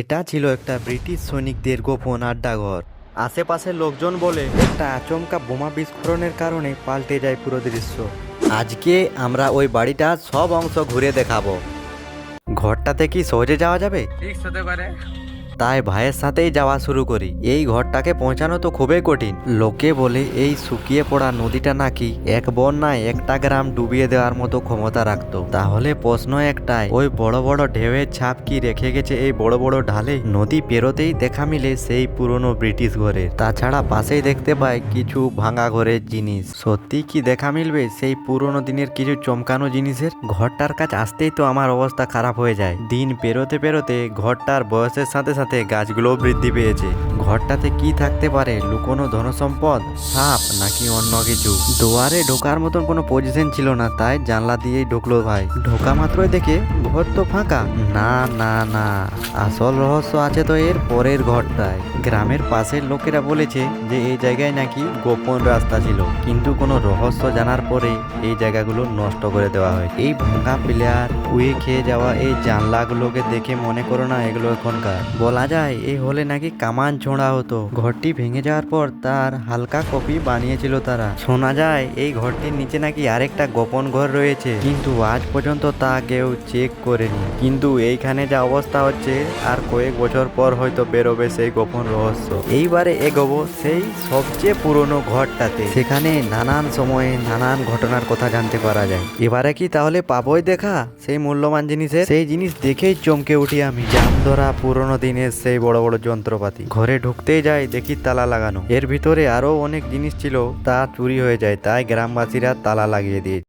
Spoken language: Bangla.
এটা ছিল একটা ব্রিটিশ সৈনিকদের গোপন আড্ডাঘর। আশেপাশের লোকজন বলে একটা আচমকা বোমা বিস্ফোরণের কারণে পাল্টে যায় পুরো দৃশ্য। আজকে আমরা ওই বাড়িটা সব অংশ ঘুরে দেখাবো। ঘরটাতে কি সহজে যাওয়া যাবে? ঠিক হতে পারে। তাই ভাইয়ের সাথেই যাওয়া শুরু করি। এই ঘরটাকে পৌঁছানো তো খুবই কঠিন। লোকে বলে, এই শুকিয়ে পড়া নদীটা নাকি এক বন্যায় একটা গ্রাম ডুবিয়ে দেওয়ার মতো ক্ষমতা রাখতো। তাহলে প্রশ্ন একটাই, ওই বড় বড় ঢেউয়ের ছাপ কি রেখে গেছে এই বড় বড় ঢালে? নদী পেরোতেই দেখা মিলে সেই পুরনো ব্রিটিশ ঘরে তাছাড়া পাশেই দেখতে পাই কিছু ভাঙা ঘরের জিনিস। সত্যি কি দেখা মিলবে সেই পুরনো দিনের কিছু চমকানো জিনিসের? ঘরটার কাছে আসতেই তো আমার অবস্থা খারাপ হয়ে যায়। দিন পেরোতে পেরোতে ঘরটার বয়সের সাথে সাথে গাছগুলোও বৃদ্ধি পেয়েছে। ঘরটাতে কি থাকতে পারে? লুকোনো ধনসম্পদ, সাপ নাকি অন্য কিছু? দুয়ারে ঢোকার মতন কোনো পজিশন ছিল না, তাই জানলা দিয়েই ঢুকলো ভাই। ঢোকা মাত্রই দেখে ঘর তো ফাঁকা। না না না, আসল রহস্য আছে তো এর পরের ঘরটায়। গ্রামের পাশের লোকেরা বলেছে যে এই জায়গায় নাকি গোপন রাস্তা ছিল। কিন্তু কোনো রহস্য জানার পরে এই জায়গাগুলো নষ্ট করে দেওয়া হয়। এই ভাঙা প্লেয়ার উয়ে খেয়ে যাওয়া এই জানলাগুলোকে দেখে মনে করো না এগুলো এখনকার। বলা যায় এই হলে নাকি কামান ছোঁড়া হতো ঘরটি ভেঙে যাওয়ার পর তার হালকা কপি বানিয়েছিল তারা। শোনা যায়, এই ঘরটির নিচে নাকি আরেকটা গোপন ঘর রয়েছে। কিন্তু আজ পর্যন্ত তা কেউ চেক করেনি। কিন্তু এইখানে যা অবস্থা হচ্ছে, আর কয়েক বছর পর হয়তো বেরোবে সেই গোপন রহস্য। এইবারে এগোবো সেই সবচেয়ে পুরনো ঘরটাতে। সেখানে নানান সময়ে নানান ঘটনার কথা জানতে পারা যায়। এবারে কি তাহলে পাবোই দেখা? সেই মূল্যবান জিনিসের? সেই জিনিস দেখেই চমকে উঠি আমি। জাম ধরা পুরনো দিনের সেই বড় বড় যন্ত্রপাতি। ঘরে ঢুকতেই যায় দেখি তালা লাগানো। এর ভিতরে আরও অনেক জিনিস ছিল, তা চুরি হয়ে যায়, তাই গ্রামবাসীরা তালা লাগিয়ে দিয়ে